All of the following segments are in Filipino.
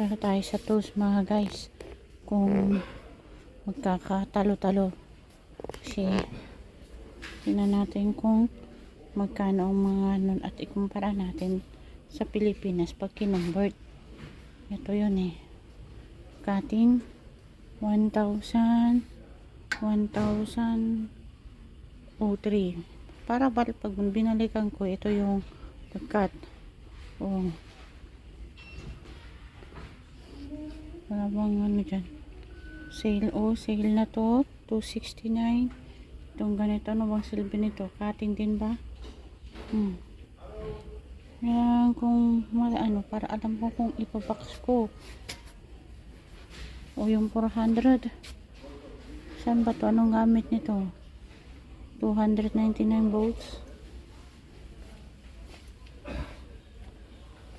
Tara tayo sa tools mga guys. Kung magkakatalo-talo. Kasi tingnan natin kung magkano ang mga nun at ikumpara natin sa Pilipinas pag kinumbert. Ito yun eh. Cutting 1,000 1,000 o 3 para pag binalikan ko ito yung pagkat oh wala bang ano dyan? Sale oh sale na to. 269 itong ganito ano bang silbi nito? Cutting din ba? Hmm. Yan kung ano para alam ko kung ipabox ko. O yung 400 saan ba to? Anong gamit nito? 299 volts.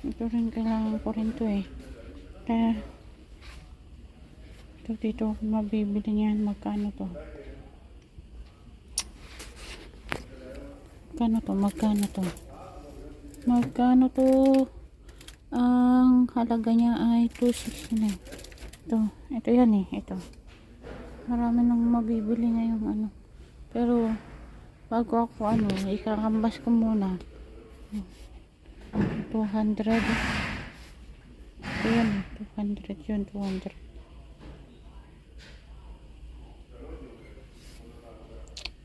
Ito rin kailangan ko rin to eh. Kaya ito dito ako mabibili niyan. Magkano to? Magkano to? Magkano to? Magkano to? Ang halaga niya ay 269 ito ito yan eh ito. Marami nang mabibili ngayong ano. Pero bago ako ano ikakambas ko muna. 200 ito yan 200 yun 200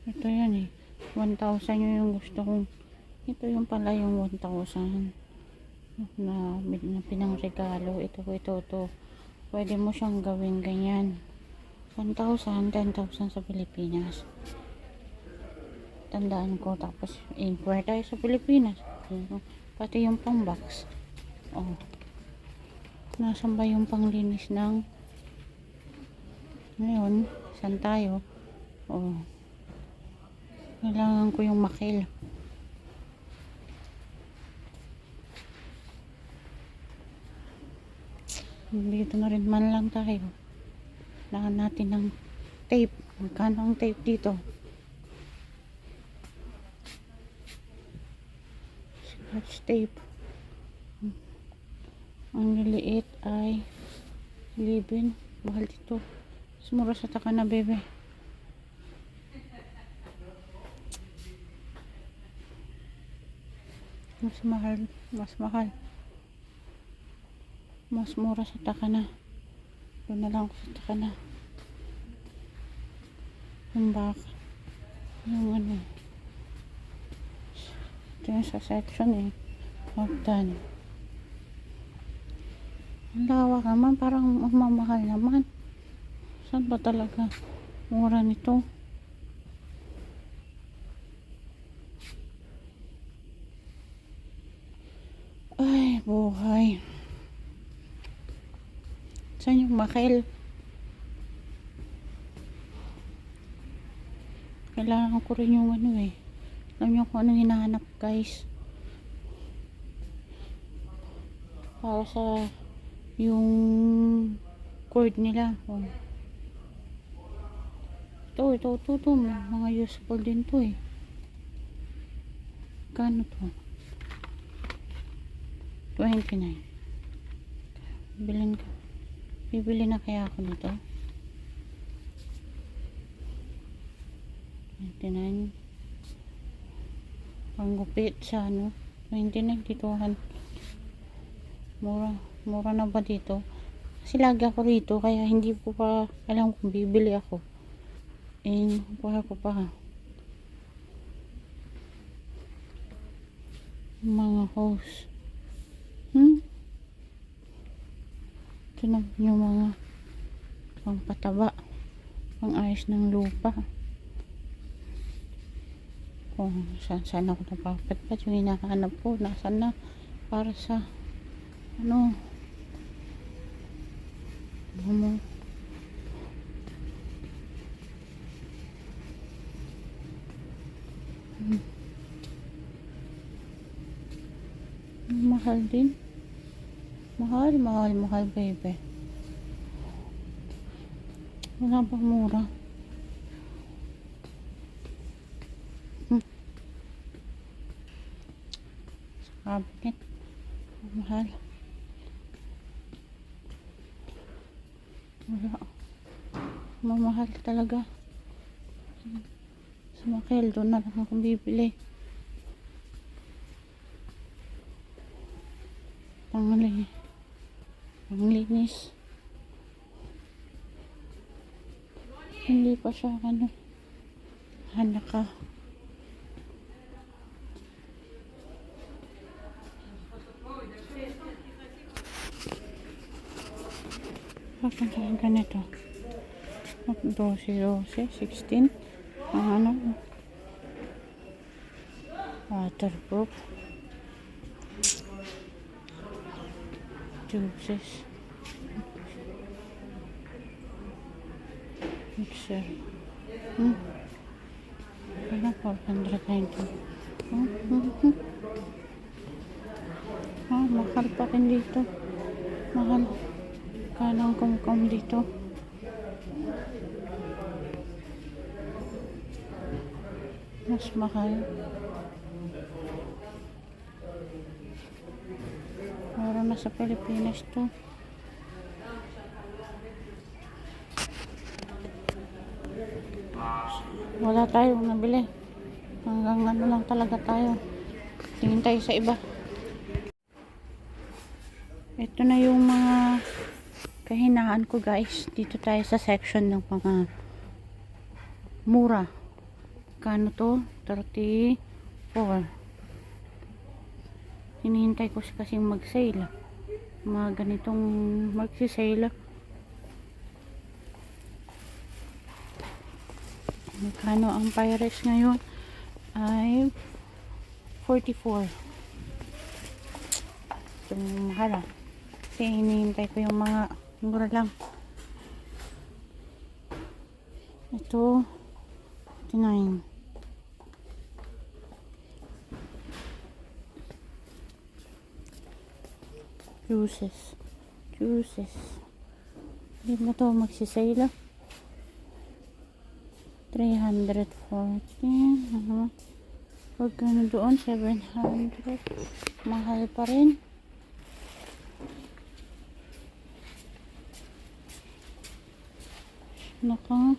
ito yan eh. 1,000 yun yung gusto kong ito yung pala yung 1,000 na, na pinang regalo ito ito ito. Pwede mo siyang gawin ganyan. 1,000 10,000 sa Pilipinas. Tandaan ko tapos inquire tayo sa Pilipinas. Pati yung pang box. Oh. Nasan ba yung panglinis ng ngayon saan tayo? Oh kailangan ko yung makil. Dito na rin man lang tayo. Kailangan natin ng tape. Magkano ang tape dito? Scratch tape. Ang liliit ay 11 mahal dito. Sumura sa taka na bebe mas mahal mas mahal. Mas mura sa taka na. Doon na lang ako sa taka na. Yung baka. Yung ano. Ito yung sa section eh. Magdan ang lawak naman. Parang mamahal naman. Saan ba talaga? Mura nito ay buhay saan yung makil kailangan ko rin yung ano eh. Alam nyo kung anong hinahanap guys. Para sa yung cord nila. Oh. ito ito ito ito. Mga useful din to eh. Kano to? 29 bilhin ka bibili na kaya ako nito. 29 panggupit sa ano? 29 dito mura mura na ba dito? Kasi lagi ako rito kaya hindi ko pa alam kung bibili ako. Eh kuha ko pa. Mga hose hmm ito na yung mga pang pataba pang ayos ng lupa. Kung saan saan ako napapatpat yung hinahanap ko nasan na? Para sa ano? Ano Hmm. mahal din mahal mahal mahal baby wala ba mura hmm. cabinet mahal Wala. Mamahal talaga. Sa Makel, doon na lang akong bibili. Pangli. Panglinis. Hindi pa siya ano. Hanaka. Bakit ang ganito? 12, 12, 16. Ang ano? Waterproof. Juices. Mixer. Hmm. Wala, 490. Hmm, hmm, hmm. Ah, mahal pa rin dito. Mahal. Kanang kumkum dito. Mas mahal. Para na sa Pilipinas to. Wala tayong nabili. Hanggang ano lang talaga tayo. Tingin tayo sa iba. Ito na yung mga kahinaan ko guys. Dito tayo sa section ng mga mura. Kano to? 34. Hinihintay ko kasing mag-sale. Mga ganitong magsisale. Magkano ang Pyrex ngayon? Ay 44. Ito mahal ah. Kasi hinihintay ko yung mga mura lang. Ito 59. Juices. Juices. Hindi mo to magsisale ah. 340. Ano? Pag ano doon, 700. Mahal pa rin. Naka.